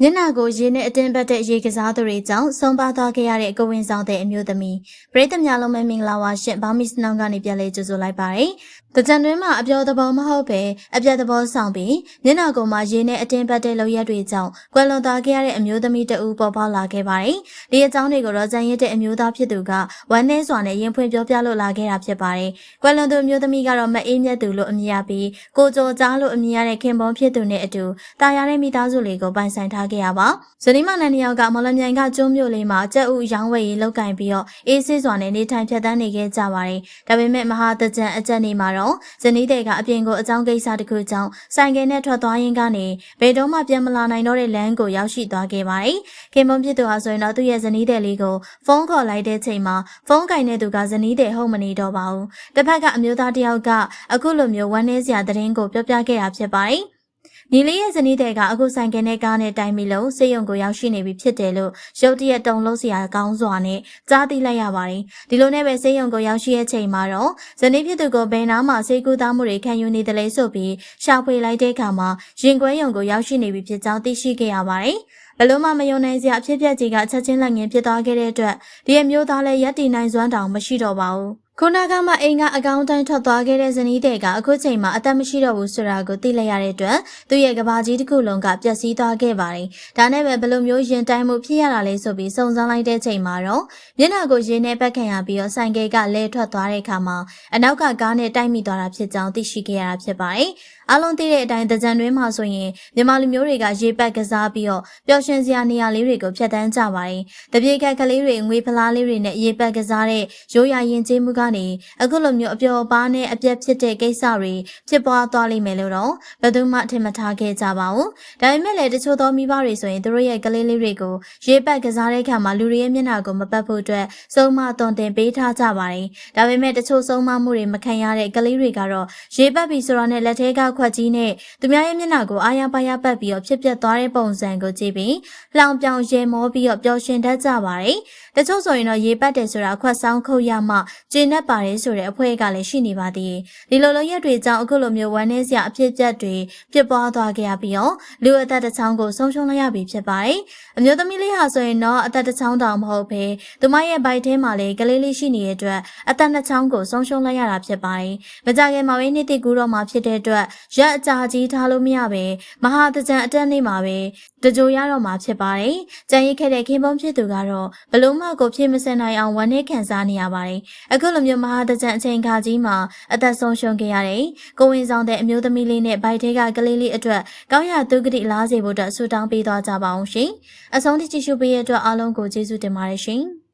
မျက်နှာကိုရေနဲ့အတင်းပတ်တဲ့ရေကစားသူတွေကြောင့်ဆုံးပါသွားခဲ့ရတဲ့ကိုဝင်ဆောင်တဲ့အမျိုးသမီးပရိသတ်များလုံးပဲမင်္ဂလာပါရှင်ဘောင်မီစနောင်းကနေပြန်လဲကြိုဆိုလိုက်ပါတယ်။တကြံတွင်းမှာအပြောသဘောမဟုတ်ပဲအပြတ်သဘောဆောင်ပြီးမျက်နှာကိုမှရေနဲ့အတင်းပတ်တဲ့လောက်ရက်တွေကြောင့်ကွယ်လွန်သွားခဲ့ရတဲ့အမျိုးသမီးတဦးပေါ်ပေါက်လာခဲ့ပါတယ်။ဒီအကြောင်းတွေကိုတော့ကြံရစ်တဲ့အမျိုးသားဖြစ်သူကဝမ်းနည်းစွာနဲ့ရင်ဖွင့်ပြောပြလို့လာခဲ့တာဖြစ်ပါတယ်။ကွယ်လွန်သူအမျိုးသမီးကတော့မအေးမြတ်သူလို့အမည်ရပြီးကိုကြိုကြားလို့အမည်ရတဲ့ခင်ပွန်ဖြစ်သူနဲ့အတူတာယာတဲ့မိသားစုလေးကိုပိုင်ဆိုင်ထားခဲ့ရပါ။ဇနီးမနန်နှစ်ယောက်ကမော်လမြိုင်ကကျွန်းမြို့လေးမှာကြက်ဥရောင်းဝယ်ရေးလုပ်ကင်ပြီးတော့အေးဆေးစွာနဲ့နေထိုင်ဖြတ်သန်းနေခဲ့ကြပါတယ်။ဒါပေမဲ့မဟာတကြံအကြက်နေမှာတော့ဇနီးတဲ့ကအပြင်ကိုအကြောင်းကိစ္စတစ်ခုကြောင့်ဆိုင်ကယ်နဲ့ထွက်သွားရင်းကနေဘယ်တော့မှပြန်မလာနိုင်တော့တဲ့လမ်းကိုရောက်ရှိသွားခဲ့ပါတယ်။ခင်မွန်ပြစ်သူဟာဆိုရင်တော့သူ့ရဲ့ဇနီးတဲ့လေးကိုဖုန်းခေါ်လိုက်တဲ့ချိန်မှာဖုန်းကင်တဲ့သူကဇနီးတဲ့ဟုတ်မနေတော့ပါဘူး။တစ်ဖက်ကအမျိုးသားတစ်ယောက်ကအခုလိုမျိုးဝမ်းနည်းစရာသတင်းကိုပြောပြခဲ့တာဖြစ်ပါတယ်။ ညီလေးရဲ့ဇနီးတဲ့ကအခုဆိုင်ကနဲ့ကားနဲ့တိုင်ပြီးလို့စေယုံကိုရောက်ရှိနေပြီဖြစ်တယ်လို့ရုတ်တရက်တုံလုံးစရာကောင်းစွာနဲ့ကြားသိလိုက်ရပါတယ်။ဒီလိုနဲ့ပဲစေယုံကိုရောက်ရှိတဲ့ချိန်မှာတော့ဇနီးဖြစ်သူကိုဘယ်နာမှစေကူသားမှုတွေခံယူနေတယ်လဲဆိုပြီးရှာဖွေလိုက်တဲ့အခါမှာရင်ကွဲယုံကိုရောက်ရှိနေပြီဖြစ်ကြောင်းသိရှိခဲ့ရပါတယ်။ဘလို့မှမယုံနိုင်စရာအဖြစ်ပြက်ကြီးကချက်ချင်းလက်ငင်းဖြစ်သွားခဲ့တဲ့အတွက်ဒီအမျိုးသားလည်းရက်တည်နိုင်စွမ်းတောင်မရှိတော့ပါဘူး။ ခုနကမှအိမ်ကအကောင့်တိုင်းထွက်သွားခဲ့တဲ့ဇနီးတဲ့ကအခုချိန်မှာအသက်မရှိတော့ဘူးဆိုတာကိုသိလိုက်ရတဲ့အတွက်သူ့ရဲ့ကဘာကြီးတစ်ခုလုံးကပျက်စီးသွားခဲ့ပါတယ်။ဒါနဲ့ပဲဘယ်လိုမျိုးရင်တိုင်းမှုဖြစ်ရတာလဲဆိုပြီးစုံစမ်းလိုက်တဲ့ချိန်မှာတော့မျက်နှာကိုရင်းနဲ့ပတ်ခံရပြီးတော့ဆိုင်ကယ်ကလဲထွက်သွားတဲ့အခါမှာအနောက်ကကားနဲ့တိုက်မိသွားတာဖြစ်ကြောင်းသိရှိခဲ့ရတာဖြစ်ပါတယ်။အားလုံးသိတဲ့အတိုင်းတကြံတွင်းမှာဆိုရင်မြန်မာလူမျိုးတွေကရေပတ်ကစားပြီးတော့ပျော်ရွှင်စရာနေရာလေးတွေကိုဖျက်ဆီးကြပါတယ်။တပြေခက်ကလေးတွေငွေဖလားလေးတွေနဲ့ရေပတ်ကစားတဲ့ရိုးရာရင်ကျေးမှုကနေအခုလိုမျိုးအပျော်ပါးနဲ့အပြက်ဖြစ်တဲ့ကိစ္စတွေဖြစ်ပွားသွားလိမ့်မယ်လို့တော့ဘယ်သူမှထင်မထားခဲ့ကြပါဘူး။ဒါပေမဲ့လည်းတချို့သောမိဘတွေဆိုရင်တို့ရဲ့ကလေးလေးတွေကိုရေပတ်ကစားတဲ့အခါမှာလူတွေရဲ့မျက်နှာကိုမပတ်ဖို့အတွက်စုံမသွန်သင်ပေးထားကြပါတယ်။ဒါပေမဲ့တချို့ဆုံးမမှုတွေမခံရတဲ့ကလေးတွေကတော့ရေပတ်ပြီဆိုတာနဲ့လက်ထဲကခွက်ကြီးနဲ့သူများရဲ့မျက်နှာကိုအာရပါရပတ်ပြီးတော့ဖြစ်ပျက်သွားတဲ့ပုံစံကိုကြည့်ပြီးလှောင်ပြောင်ရေမောပြီးတော့ပျော်ရွှင်တတ်ကြပါတယ်။တချို့ဆိုရင်တော့ရေပတ်တယ်ဆိုတာခွက်ဆောင်ခုတ်ရမှကျင်းတတ်ပါတယ်ဆိုတဲ့အဖွဲကလည်းရှိနေပါသေးတယ်။ဒီလိုလိုရက်တွေကြောင့်အခုလိုမျိုးဝမ်းနည်းစရာအဖြစ်အပျက်တွေဖြစ်ပွားသွားခဲ့ရပြီးတော့လူအသက်တစ်ချောင်းကိုဆုံးရှုံးလိုက်ရပြီဖြစ်ပါတယ်။အမျိုးသမီးလေးဟာဆိုရင်တော့အသက်တစ်ချောင်းတောင်မဟုတ်ဘဲသူမရဲ့ဘိုက်ထဲမှာလည်းကလေးလေးရှိနေတဲ့အတွက်အသက်နှစ်ချောင်းကိုဆုံးရှုံးလိုက်ရတာဖြစ်ပါတယ်။မကြခင်မှာဝင်းနှစ်တိကူတော့မှာဖြစ်တဲ့အတွက်ရက်အကြာကြီးထားလို့မရပဲမဟာတကြံအတက်နေမှာပဲတကြိုရတော့မှာဖြစ်ပါတယ်။ကြံရိတ်ခဲ့တဲ့ခင်ပွန်းဖြစ်သူကတော့ဘလို့မှကိုဖြစ်မစင်နိုင်အောင်ဝန်နေခံစားနေရပါတယ်။အခုလိုမျိုးမဟာတကြံအချိန်ခါကြီးမှာအသက်ဆုံးရှုံးခဲ့ရတယ်။ကိုဝင်ဆောင်တဲ့အမျိုးသမီးလေးနဲ့ဗိုက်ထဲကကလေးလေးအတွက်ကောင်းရသူကတိလားစေဖို့အတွက်ဆူတောင်းပေးသွားကြပါအောင်ရှင်။အဆုံးထိကြည့်ရှုပေးရတဲ့အတွက်အားလုံးကိုကျေးဇူးတင်ပါတယ်ရှင်။